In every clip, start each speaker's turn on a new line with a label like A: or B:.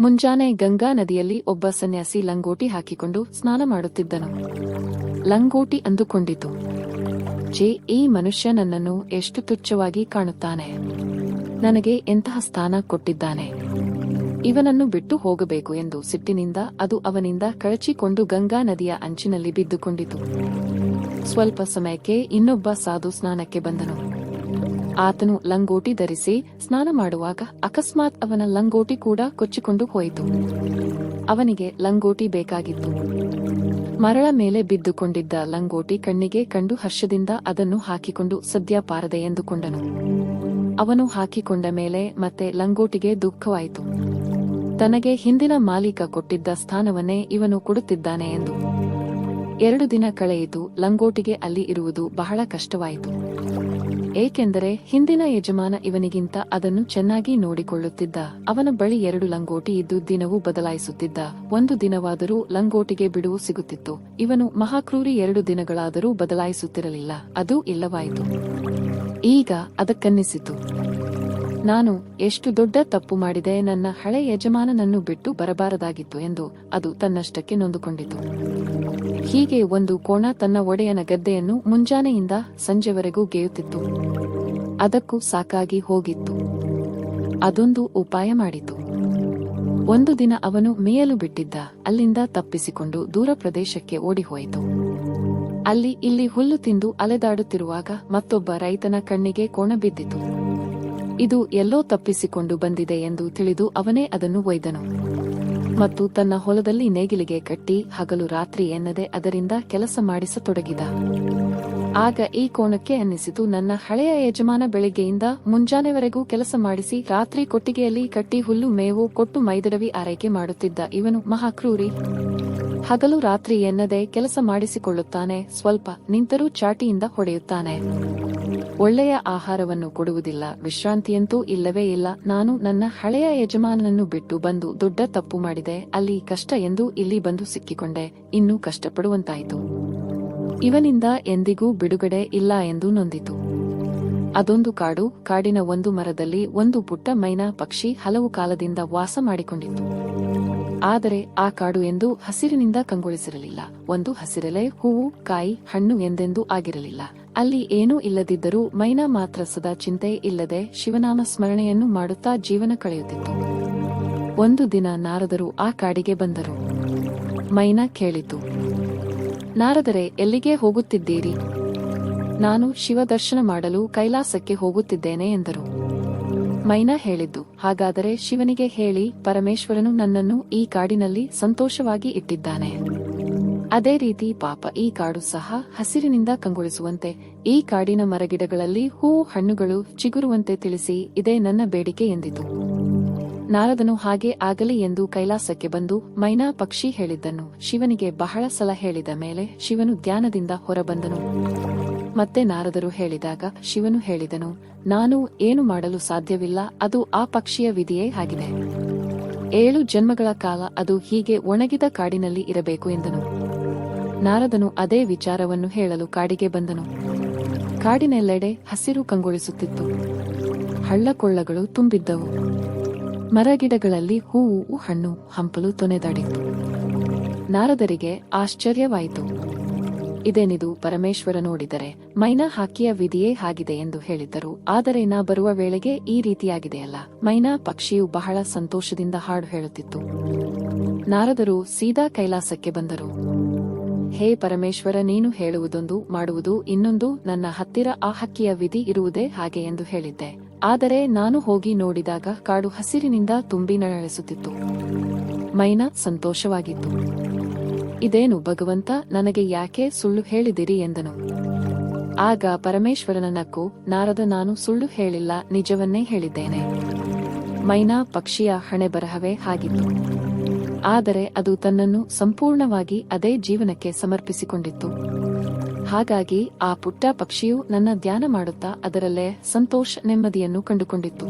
A: ಮುಂಜಾನೆ ಗಂಗಾ ನದಿಯಲ್ಲಿ ಒಬ್ಬ ಸನ್ಯಾಸಿ ಲಂಗೋಟಿ ಹಾಕಿಕೊಂಡು ಸ್ನಾನ ಮಾಡುತ್ತಿದ್ದನು. ಲಂಗೋಟಿ ಅಂದುಕೊಂಡಿತು, ಜೆ, ಈ ಮನುಷ್ಯ ನನ್ನನ್ನು ಎಷ್ಟು ತುಚ್ಛವಾಗಿ ಕಾಣುತ್ತಾನೆ. ನನಗೆ ಎಂತಹ ಸ್ಥಾನ ಕೊಟ್ಟಿದ್ದಾನೆ. ಇವನನ್ನು ಬಿಟ್ಟು ಹೋಗಬೇಕು ಎಂದು ಸಿಟ್ಟಿನಿಂದ, ಅದು ಅವನಿಂದ ಕಳಚಿಕೊಂಡು ಗಂಗಾ ನದಿಯ ಅಂಚಿನಲ್ಲಿ ಬಿದ್ದುಕೊಂಡಿತು. ಸ್ವಲ್ಪ ಸಮಯಕ್ಕೆ ಇನ್ನೊಬ್ಬ ಸಾಧು ಸ್ನಾನಕ್ಕೆ ಬಂದನು. ಆತನು ಲಂಗೋಟಿ ಧರಿಸಿ ಸ್ನಾನ ಮಾಡುವಾಗ ಅಕಸ್ಮಾತ್ ಅವನ ಲಂಗೋಟಿ ಕೂಡ ಕೊಚ್ಚಿಕೊಂಡು ಹೋಯಿತು. ಅವನಿಗೆ ಲಂಗೋಟಿ ಬೇಕಾಗಿತ್ತು. ಮರಳ ಮೇಲೆ ಬಿದ್ದುಕೊಂಡಿದ್ದ ಲಂಗೋಟಿ ಕಣ್ಣಿಗೆ ಕಂಡು ಹರ್ಷದಿಂದ ಅದನ್ನು ಹಾಕಿಕೊಂಡು ಸದ್ಯ ಪಾರದೆ ಎಂದುಕೊಂಡನು. ಅವನು ಹಾಕಿಕೊಂಡ ಮೇಲೆ ಮತ್ತೆ ಲಂಗೋಟಿಗೆ ದುಃಖವಾಯಿತು. ತನಗೆ ಹಿಂದಿನ ಮಾಲೀಕ ಕೊಟ್ಟಿದ್ದ ಸ್ಥಾನವನ್ನೇ ಇವನು ಕೊಡುತ್ತಿದ್ದಾನೆ ಎಂದು. ಎರಡು ದಿನ ಕಳೆಯಿತು, ಲಂಗೋಟಿಗೆ ಅಲ್ಲಿ ಇರುವುದು ಬಹಳ ಕಷ್ಟವಾಯಿತು. ಏಕೆಂದರೆ ಹಿಂದಿನ ಯಜಮಾನ ಇವನಿಗಿಂತ ಅದನ್ನು ಚೆನ್ನಾಗಿ ನೋಡಿಕೊಳ್ಳುತ್ತಿದ್ದ. ಅವನ ಬಳಿ ಎರಡು ಲಂಗೋಟಿ ಇದ್ದು ದಿನವೂ ಬದಲಾಯಿಸುತ್ತಿದ್ದ. ಒಂದು ದಿನವಾದರೂ ಲಂಗೋಟಿಗೆ ಬಿಡುವು ಸಿಗುತ್ತಿತ್ತು. ಇವನು ಮಹಾಕ್ರೂರಿ ಎರಡು ದಿನಗಳಾದರೂ ಬದಲಾಯಿಸುತ್ತಿರಲಿಲ್ಲ. ಅದು ಇಲ್ಲವಾಯಿತು. ಈಗ ಅದಕ್ಕನ್ನಿಸಿತು. ನಾನು ಎಷ್ಟು ದೊಡ್ಡ ತಪ್ಪು ಮಾಡಿದೆ, ನನ್ನ ಹಳೆ ಯಜಮಾನನನ್ನು ಬಿಟ್ಟು ಬರಬಾರದಾಗಿತ್ತು ಎಂದು ಅದು ತನ್ನಷ್ಟಕ್ಕೆ ನೊಂದುಕೊಂಡಿತು. ಹೀಗೆ ಒಂದು ಕೋಣ ತನ್ನ ಒಡೆಯನ ಗದ್ದೆಯನ್ನು ಮುಂಜಾನೆಯಿಂದ ಸಂಜೆವರೆಗೂ ಗೆಯುತ್ತಿತ್ತು. ಅದಕ್ಕೂ ಸಾಕಾಗಿ ಹೋಗಿತ್ತು. ಅದೊಂದು ಉಪಾಯ ಮಾಡಿತು. ಒಂದು ದಿನ ಅವನು ಮೇಯಲು ಬಿಟ್ಟಿದ್ದ. ಅಲ್ಲಿಂದ ತಪ್ಪಿಸಿಕೊಂಡು ದೂರ ಪ್ರದೇಶಕ್ಕೆ ಓಡಿಹೋಯಿತು. ಅಲ್ಲಿ ಇಲ್ಲಿ ಹುಲ್ಲು ತಿಂದು ಅಲೆದಾಡುತ್ತಿರುವಾಗ ಮತ್ತೊಬ್ಬ ರೈತನ ಕಣ್ಣಿಗೆ ಕೋಣ ಬಿದ್ದಿತು. ಇದು ಎಲ್ಲೋ ತಪ್ಪಿಸಿಕೊಂಡು ಬಂದಿದೆ ಎಂದು ತಿಳಿದು ಅವನೇ ಅದನ್ನು ಒಯ್ದನು. ಮತ್ತು ತನ್ನ ಹೊಲದಲ್ಲಿ ನೇಗಿಲಿಗೆ ಕಟ್ಟಿ ಹಗಲು ರಾತ್ರಿ ಎನ್ನದೆ ಅದರಿಂದ ಕೆಲಸ ಮಾಡಿಸತೊಡಗಿದ. ಆಗ ಈ ಕೋಣಕ್ಕೆ ಅನ್ನಿಸಿತು, ನನ್ನ ಹಳೆಯ ಯಜಮಾನ ಬೆಳಿಗ್ಗೆಯಿಂದ ಮುಂಜಾನೆವರೆಗೂ ಕೆಲಸ ಮಾಡಿಸಿ ರಾತ್ರಿ ಕೊಟ್ಟಿಗೆಯಲ್ಲಿ ಕಟ್ಟಿ ಹುಲ್ಲು ಮೇವು ಕೊಟ್ಟು ಮೈದಡವಿ ಆರೈಕೆ ಮಾಡುತ್ತಿದ್ದ ಇವನು ಮಹಾಕ್ರೂರಿ. ಹಗಲು ರಾತ್ರಿ ಎನ್ನದೆ ಕೆಲಸ ಮಾಡಿಸಿಕೊಳ್ಳುತ್ತಾನೆ, ಸ್ವಲ್ಪ ನಿಂತರೂ ಚಾಟಿಯಿಂದ ಹೊಡೆಯುತ್ತಾನೆ. ಒಳ್ಳೆಯ ಆಹಾರವನ್ನು ಕೊಡುವುದಿಲ್ಲ, ವಿಶ್ರಾಂತಿಯಂತೂ ಇಲ್ಲವೇ ಇಲ್ಲ. ನಾನು ನನ್ನ ಹಳೆಯ ಯಜಮಾನನನ್ನು ಬಿಟ್ಟು ಬಂದು ದೊಡ್ಡ ತಪ್ಪು ಮಾಡಿದೆ. ಅಲ್ಲಿ ಕಷ್ಟ ಎಂದು ಇಲ್ಲಿ ಬಂದು ಸಿಕ್ಕಿಕೊಂಡೆ. ಇನ್ನೂ ಕಷ್ಟಪಡುವಂತಾಯಿತು. ಇವನಿಂದ ಎಂದಿಗೂ ಬಿಡುಗಡೆ ಇಲ್ಲ ಎಂದು ನೊಂದಿತು. ಅದೊಂದು ಕಾಡು, ಕಾಡಿನ ಒಂದು ಮರದಲ್ಲಿ ಒಂದು ಪುಟ್ಟ ಮೈನಾ ಪಕ್ಷಿ ಹಲವು ಕಾಲದಿಂದ ವಾಸ ಮಾಡಿಕೊಂಡಿತ್ತು. ಆದರೆ ಆ ಕಾಡು ಎಂದು ಹಸಿರಿನಿಂದ ಕಂಗೊಳಿಸಿರಲಿಲ್ಲ. ಒಂದು ಹಸಿರೆಲೆ, ಹೂವು, ಕಾಯಿ, ಹಣ್ಣು ಎಂದೆಂದೂ ಆಗಿರಲಿಲ್ಲ. ಅಲ್ಲಿ ಏನೂ ಇಲ್ಲದಿದ್ದರೂ ಮೈನಾ ಮಾತ್ರ ಸದಾ ಚಿಂತೆ ಇಲ್ಲದೆ ಶಿವನಾಮ ಸ್ಮರಣೆಯನ್ನು ಮಾಡುತ್ತಾ ಜೀವನ ಕಳೆಯುತ್ತಿತ್ತು. ಒಂದು ದಿನ ನಾರದರು ಆ ಕಾಡಿಗೆ ಬಂದರು. ಮೈನಾ ಕೇಳಿತು, ನಾರದರೆ ಎಲ್ಲಿಗೆ ಹೋಗುತ್ತಿದ್ದೀರಿ? ನಾನು ಶಿವ ದರ್ಶನ ಮಾಡಲು ಕೈಲಾಸಕ್ಕೆ ಹೋಗುತ್ತಿದ್ದೇನೆ ಎಂದರು. ಮೈನಾ ಹೇಳಿದ್ದು, ಹಾಗಾದರೆ ಶಿವನಿಗೆ ಹೇಳಿ ಪರಮೇಶ್ವರನು ನನ್ನನ್ನು ಈ ಕಾಡಿನಲ್ಲಿ ಸಂತೋಷವಾಗಿ ಇಟ್ಟಿದ್ದಾನೆ. ಅದೇ ರೀತಿ ಪಾಪ ಈ ಕಾಡು ಸಹ ಹಸಿರಿನಿಂದ ಕಂಗೊಳಿಸುವಂತೆ, ಈ ಕಾಡಿನ ಮರಗಿಡಗಳಲ್ಲಿ ಹೂ, ಹಣ್ಣುಗಳು ಚಿಗುರುವಂತೆ ತಿಳಿಸಿ, ಇದೇ ನನ್ನ ಬೇಡಿಕೆ ಎಂದಿತು. ನಾರದನು ಹಾಗೆ ಆಗಲಿ ಎಂದು ಕೈಲಾಸಕ್ಕೆ ಬಂದು ಮೈನಾ ಪಕ್ಷಿ ಹೇಳಿದ್ದನ್ನು ಶಿವನಿಗೆ ಬಹಳ ಸಲ ಹೇಳಿದ ಮೇಲೆ ಶಿವನು ಧ್ಯಾನದಿಂದ ಹೊರಬಂದನು. ಮತ್ತೆ ನಾರದರು ಹೇಳಿದಾಗ ಶಿವನು ಹೇಳಿದನು, ನಾನು ಏನು ಮಾಡಲು ಸಾಧ್ಯವಿಲ್ಲ, ಅದು ಆ ಪಕ್ಷಿಯ ವಿಧಿಯೇ ಆಗಿದೆ. ಏಳು ಜನ್ಮಗಳ ಕಾಲ ಅದು ಹೀಗೆ ಒಣಗಿದ ಕಾಡಿನಲ್ಲಿ ಇರಬೇಕು ಎಂದನು. ನಾರದನು ಅದೇ ವಿಚಾರವನ್ನು ಹೇಳಲು ಕಾಡಿಗೆ ಬಂದನು. ಕಾಡಿನೆಲ್ಲೆಡೆ ಹಸಿರು ಕಂಗೊಳಿಸುತ್ತಿತ್ತು. ಹಳ್ಳಕೊಳ್ಳಗಳು ತುಂಬಿದ್ದವು. ಮರಗಿಡಗಳಲ್ಲಿ ಹೂವು, ಹಣ್ಣು, ಹಂಪಲು ತೊನೆದಾಡಿತ್ತು. ನಾರದರಿಗೆ ಆಶ್ಚರ್ಯವಾಯಿತು. ಇದೇನಿದು ಪರಮೇಶ್ವರ ನೋಡಿದರೆ? ಮೈನಾ ಹಾಕಿಯ ವಿಧಿಯೇ ಆಗಿದೆ ಎಂದು ಹೇಳಿದ್ದರು. ಆದರೆ ನಾ ಬರುವ ವೇಳೆಗೆ ಈ ರೀತಿಯಾಗಿದೆಯಲ್ಲ ಮೈನಾ ಪಕ್ಷಿಯು ಬಹಳ ಸಂತೋಷದಿಂದ ಹಾಡು ಹೇಳುತ್ತಿತ್ತು. ನಾರದರು ಸೀದಾ ಕೈಲಾಸಕ್ಕೆ ಬಂದರು. ಹೇ ಪರಮೇಶ್ವರ, ನೀನು ಹೇಳುವುದೊಂದು ಮಾಡುವುದು ಇನ್ನೊಂದು. ನನ್ನ ಹತ್ತಿರ ಆ ಹಕ್ಕಿಯ ವಿಧಿ ಇರುವುದೇ ಹಾಗೆ ಎಂದು ಹೇಳಿದ್ದೆ. ಆದರೆ ನಾನು ಹೋಗಿ ನೋಡಿದಾಗ ಕಾಡು ಹಸಿರಿನಿಂದ ತುಂಬಿ ನಳಳಿಸುತ್ತಿತ್ತು ಮೈನಾ ಸಂತೋಷವಾಗಿತ್ತು. ಇದೇನು ಭಗವಂತ, ನನಗೆ ಯಾಕೆ ಸುಳ್ಳು ಹೇಳಿದಿರಿ ಎಂದನು. ಆಗ ಪರಮೇಶ್ವರನ ನಕ್ಕು, ನಾರದ ನಾನು ಸುಳ್ಳು ಹೇಳಿಲ್ಲ, ನಿಜವನ್ನೇ ಹೇಳಿದ್ದೇನೆ. ಮೈನಾ ಪಕ್ಷಿಯ ಹಣೆ ಬರಹವೇ ಹಾಗಿತ್ತು. ಆದರೆ ಅದು ತನ್ನನ್ನು ಸಂಪೂರ್ಣವಾಗಿ ಅದೇ ಜೀವನಕ್ಕೆ ಸಮರ್ಪಿಸಿಕೊಂಡಿತ್ತು. ಹಾಗಾಗಿ ಆ ಪುಟ್ಟ ಪಕ್ಷಿಯು ನನ್ನ ಧ್ಯಾನ ಮಾಡುತ್ತಾ ಅದರಲ್ಲೇ ಸಂತೋಷ ನೆಮ್ಮದಿಯನ್ನು ಕಂಡುಕೊಂಡಿತ್ತು.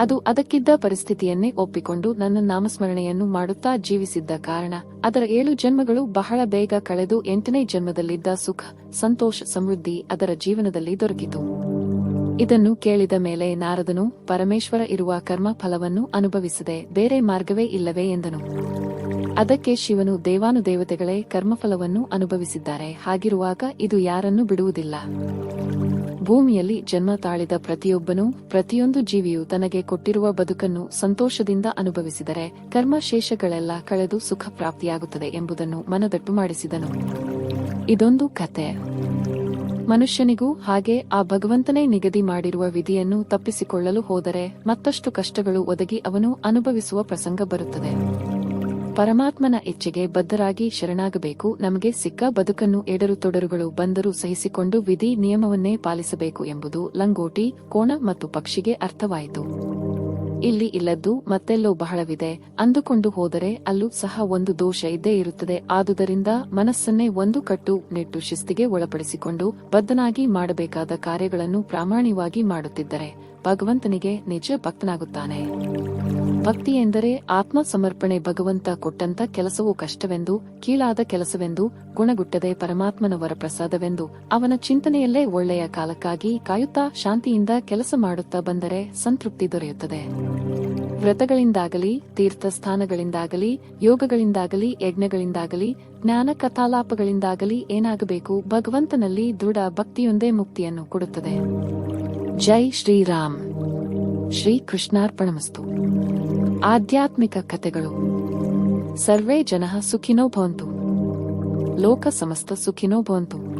A: ಅದು ಅದಕ್ಕಿದ್ದ ಪರಿಸ್ಥಿತಿಯನ್ನೇ ಒಪ್ಪಿಕೊಂಡು ನನ್ನ ನಾಮಸ್ಮರಣೆಯನ್ನು ಮಾಡುತ್ತಾ ಜೀವಿಸಿದ್ದ ಕಾರಣ, ಅದರ ಏಳು ಜನ್ಮಗಳು ಬಹಳ ಬೇಗ ಕಳೆದು ಎಂಟನೇ ಜನ್ಮದಲ್ಲಿದ್ದ ಸುಖ, ಸಂತೋಷ, ಸಮೃದ್ಧಿ ಅದರ ಜೀವನದಲ್ಲಿ ದೊರಕಿತು. ಇದನ್ನು ಕೇಳಿದ ಮೇಲೆ ನಾರದನು, ಪರಮೇಶ್ವರ ಇರುವ ಕರ್ಮ ಫಲವನ್ನು ಅನುಭವಿಸದೆ ಬೇರೆ ಮಾರ್ಗವೇ ಇಲ್ಲವೇ? ಎಂದನು. ಅದಕ್ಕೆ ಶಿವನು, ದೇವಾನುದೇವತೆಗಳೇ, ಕರ್ಮಫಲವನ್ನು ಅನುಭವಿಸಿದ್ದಾರೆ, ಹಾಗಿರುವಾಗ ಇದು ಯಾರನ್ನೂ ಬಿಡುವುದಿಲ್ಲ. ಭೂಮಿಯಲ್ಲಿ ಜನ್ಮ ತಾಳಿದ ಪ್ರತಿಯೊಬ್ಬನೂ ಪ್ರತಿಯೊಂದು ಜೀವಿಯು ತನಗೆ ಕೊಟ್ಟಿರುವ ಬದುಕನ್ನು ಸಂತೋಷದಿಂದ ಅನುಭವಿಸಿದರೆ ಕರ್ಮಶೇಷಗಳೆಲ್ಲ ಕಳೆದು ಸುಖ ಪ್ರಾಪ್ತಿಯಾಗುತ್ತದೆ ಎಂಬುದನ್ನು ಮನದಟ್ಟು ಮಾಡಿಸಿದನು. ಇದೊಂದು ಕತೆ ಮನುಷ್ಯನಿಗೂ ಹಾಗೆ ಆ ಭಗವಂತನೇ ನಿಗದಿ ಮಾಡಿರುವ ವಿಧಿಯನ್ನು ತಪ್ಪಿಸಿಕೊಳ್ಳಲು ಹೋದರೆ ಮತ್ತಷ್ಟು ಕಷ್ಟಗಳು ಒದಗಿ ಅವನು ಅನುಭವಿಸುವ ಪ್ರಸಂಗ ಬರುತ್ತದೆ. ಪರಮಾತ್ಮನ ಇಚ್ಛೆಗೆ ಬದ್ಧರಾಗಿ ಶರಣಾಗಬೇಕು. ನಮಗೆ ಸಿಕ್ಕ ಬದುಕನ್ನು ಎಡರು ತೊಡರುಗಳು ಬಂದರೂ ಸಹಿಸಿಕೊಂಡು ವಿಧಿ ನಿಯಮವನ್ನೇ ಪಾಲಿಸಬೇಕು ಎಂಬುದು ಲಂಗೋಟಿ, ಕೋಣ ಮತ್ತು ಪಕ್ಷಿಗೆ ಅರ್ಥವಾಯಿತು. ಇಲ್ಲಿ ಇಲ್ಲದ್ದು ಮತ್ತೆಲ್ಲೋ ಬಹಳವಿದೆ. ಅಂದುಕೊಂಡು ಹೋದರೆ ಅಲ್ಲೂ ಸಹ ಒಂದು ದೋಷ ಇದ್ದೇ ಇರುತ್ತದೆ. ಆದುದರಿಂದ ಮನಸ್ಸನ್ನೇ ಒಂದು ಕಟ್ಟು ನೆಟ್ಟು ಶಿಸ್ತಿಗೆ ಒಳಪಡಿಸಿಕೊಂಡು ಬದ್ಧನಾಗಿ ಮಾಡಬೇಕಾದ ಕಾರ್ಯಗಳನ್ನು ಪ್ರಾಮಾಣಿಕವಾಗಿ ಮಾಡುತ್ತಿದ್ದರೆ ಭಗವಂತನಿಗೆ ನಿಜ ಭಕ್ತನಾಗುತ್ತಾನೆ. ಭಕ್ತಿ ಎಂದರೆ ಆತ್ಮ ಸಮರ್ಪಣೆ ಭಗವಂತ ಕೊಟ್ಟಂತ ಕೆಲಸವು ಕಷ್ಟವೆಂದು, ಕೀಳಾದ ಕೆಲಸವೆಂದು, ಗುಣಗುಟ್ಟದೆ ಪರಮಾತ್ಮನ ವರಪ್ರಸಾದವೆಂದು ಅವನ ಚಿಂತನೆಯಲ್ಲೇ ಒಳ್ಳೆಯ ಕಾಲಕ್ಕಾಗಿ ಕಾಯುತ್ತಾ ಶಾಂತಿಯಿಂದ ಕೆಲಸ ಮಾಡುತ್ತಾ ಬಂದರೆ ಸಂತೃಪ್ತಿ ದೊರೆಯುತ್ತದೆ. ವ್ರತಗಳಿಂದಾಗಲಿ, ತೀರ್ಥಸ್ಥಾನಗಳಿಂದಾಗಲಿ, ಯೋಗಗಳಿಂದಾಗಲಿ, ಯಜ್ಞಗಳಿಂದಾಗಲಿ, ಜ್ಞಾನ ಕಥಾಲಾಪಗಳಿಂದಾಗಲಿ ಏನಾಗಬೇಕು ಭಗವಂತನಲ್ಲಿ ದೃಢ ಭಕ್ತಿಯೊಂದೇ ಮುಕ್ತಿಯನ್ನು ಕೊಡುತ್ತದೆ. ಜೈ ಶ್ರೀರಾಮ್. ಶ್ರೀ ಕೃಷ್ಣಾರ್ಪಣಮಸ್ತು ಆಧ್ಯಾತ್ಮಿಕ ಕಥೆಗಳು. ಸರ್ವೇ ಜನ ಸುಖಿನೋ ಭವಂತು. ಲೋಕ ಸಮಸ್ತ ಸುಖಿನೋ ಭವಂತು.